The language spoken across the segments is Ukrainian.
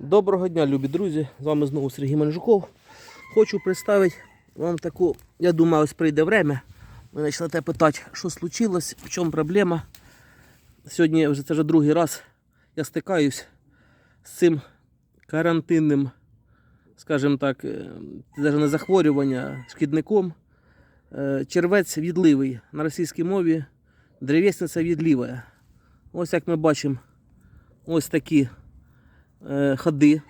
Доброго дня, любі друзі! З вами знову Сергій Манжуков. Хочу представити вам таку, я думаю, ось прийде время. Ви почнете питати, що случилось, в чому проблема. Сьогодні вже це вже другий раз я стикаюсь з цим карантинним, скажімо так, е, навіть не захворювання, шкідником. Е, Червець відливий на російській мові, древесниця відліває. Ось як ми бачимо, ось такі е, ходи.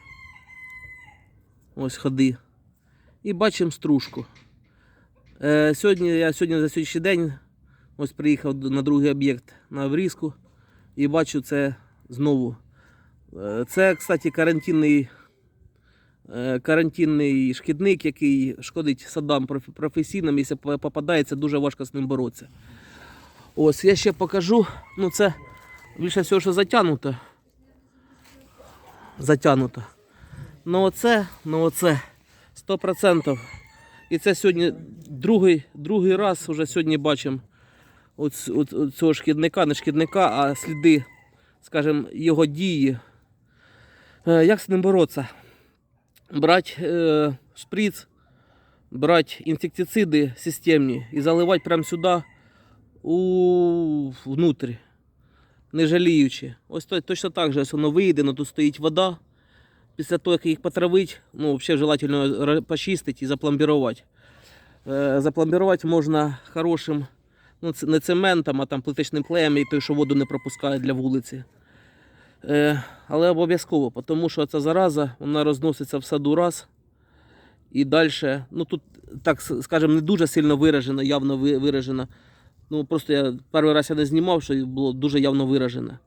Ось ходи. І бачимо стружку. Е, сьогодні я сьогодні за сьогоднішній день ось приїхав на другий об'єкт на Врізку і бачу це знову. Е, це, кстати, карантинний, карантинний шкідник, який шкодить садам професійним. Якщо по- попадається, дуже важко з ним боротися. Ось я ще покажу. Ну, це більше всього, що затягнуто затягнуто. Ну оце, ну оце 100%. І це сьогодні другий, другий раз вже сьогодні бачимо от, от, цього шкідника, не шкідника, а сліди, скажімо, його дії. Е, як з ним боротися? Брати е, шприц, брати інсектициди системні і заливати прямо сюди у внутрь не жаліючи. Ось то, точно так же, воно вийде, ну, тут стоїть вода. Після того, як їх потравить, ну, взагалі желательно почистити і запломбірувати. Е, запломбірувати можна хорошим, ну, не цементом, а там плиточним клеєм, і той, що воду не пропускає для вулиці. Е, але обов'язково, тому що ця зараза вона розноситься в саду раз. І далі, ну тут, так скажемо, не дуже сильно виражено, явно ви- виражено. Ну, просто я перший раз я не знімав, що було дуже явно виражене.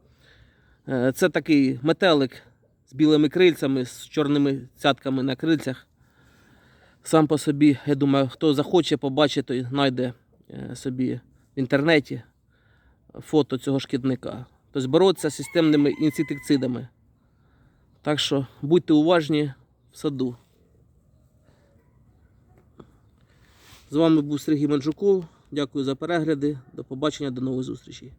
Е, Це такий метелик з білими крильцями, з чорними цятками на крильцях. Сам по собі, я думаю, хто захоче побачить, той знайде е, собі в інтернеті фото цього шкідника. Тобто боротися з системними інсектицидами. Так що будьте уважні в саду. З вами був Сергій Манджуков. Дякую за перегляди. До побачення, до нових зустрічей.